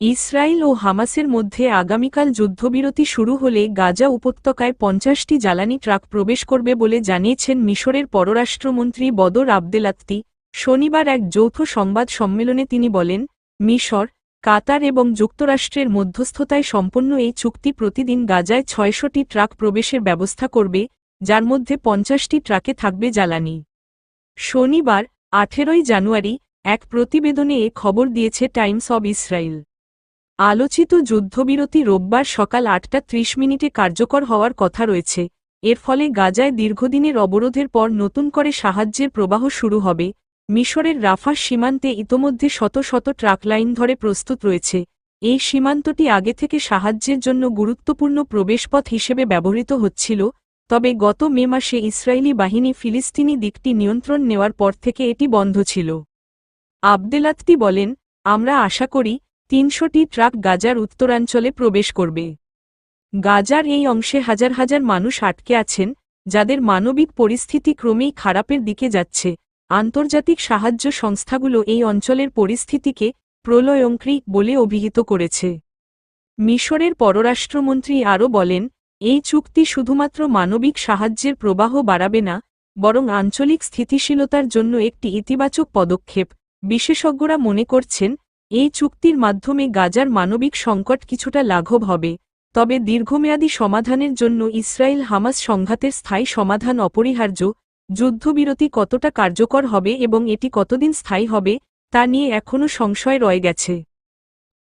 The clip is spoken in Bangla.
ইসরায়েল ও হামাসের মধ্যে আগামীকাল যুদ্ধবিরতি শুরু হলে গাজা উপত্যকায় পঞ্চাশটি জ্বালানি ট্রাক প্রবেশ করবে বলে জানিয়েছেন মিশরের পররাষ্ট্রমন্ত্রী বদর আবদেলাত্তি। শনিবার এক যৌথ সংবাদ সম্মেলনে তিনি বলেন, মিশর, কাতার এবং যুক্তরাষ্ট্রের মধ্যস্থতায় সম্পন্ন এই চুক্তি প্রতিদিন গাজায় ছয়শটি ট্রাক প্রবেশের ব্যবস্থা করবে, যার মধ্যে পঞ্চাশটি ট্রাকে থাকবে জ্বালানি। শনিবার, আঠেরোই জানুয়ারি, এক প্রতিবেদনে এ খবর দিয়েছে টাইমস অব ইসরায়েল। আলোচিত যুদ্ধবিরতি রোববার সকাল আটটা ত্রিশ মিনিটে কার্যকর হওয়ার কথা রয়েছে। এর ফলে গাজায় দীর্ঘদিনের অবরোধের পর নতুন করে সাহায্যের প্রবাহ শুরু হবে। মিশরের রাফার সীমান্তে ইতোমধ্যে শত শত ট্রাক লাইন ধরে প্রস্তুত রয়েছে। এই সীমান্তটি আগে থেকে সাহায্যের জন্য গুরুত্বপূর্ণ প্রবেশপথ হিসেবে ব্যবহৃত হচ্ছিল, তবে গত মে মাসে ইসরায়েলি বাহিনী ফিলিস্তিনি দিকটি নিয়ন্ত্রণ নেওয়ার পর থেকে এটি বন্ধ ছিল। আবদেলাত্তি বলেন, আমরা আশা করি তিনশোটি ট্রাক গাজার উত্তরাঞ্চলে প্রবেশ করবে। গাজার এই অংশে হাজার হাজার মানুষ আটকে আছেন, যাদের মানবিক পরিস্থিতি ক্রমেই খারাপের দিকে যাচ্ছে। আন্তর্জাতিক সাহায্য সংস্থাগুলো এই অঞ্চলের পরিস্থিতিকে প্রলয়ঙ্ক্রী বলে অভিহিত করেছে। মিশরের পররাষ্ট্রমন্ত্রী আরও বলেন, এই চুক্তি শুধুমাত্র মানবিক সাহায্যের প্রবাহ বাড়াবে না, বরং আঞ্চলিক স্থিতিশীলতার জন্য একটি ইতিবাচক পদক্ষেপ। বিশেষজ্ঞরা মনে করছেন এই চুক্তির মাধ্যমে গাজার মানবিক সংকট কিছুটা লাঘব হবে, তবে দীর্ঘমেয়াদী সমাধানের জন্য ইসরায়েল হামাস সংঘাতের স্থায়ী সমাধান অপরিহার্য, যুদ্ধবিরতি কতটা কার্যকর হবে এবং এটি কতদিন স্থায়ী হবে, তা নিয়ে এখনও সংশয় রয়ে গেছে।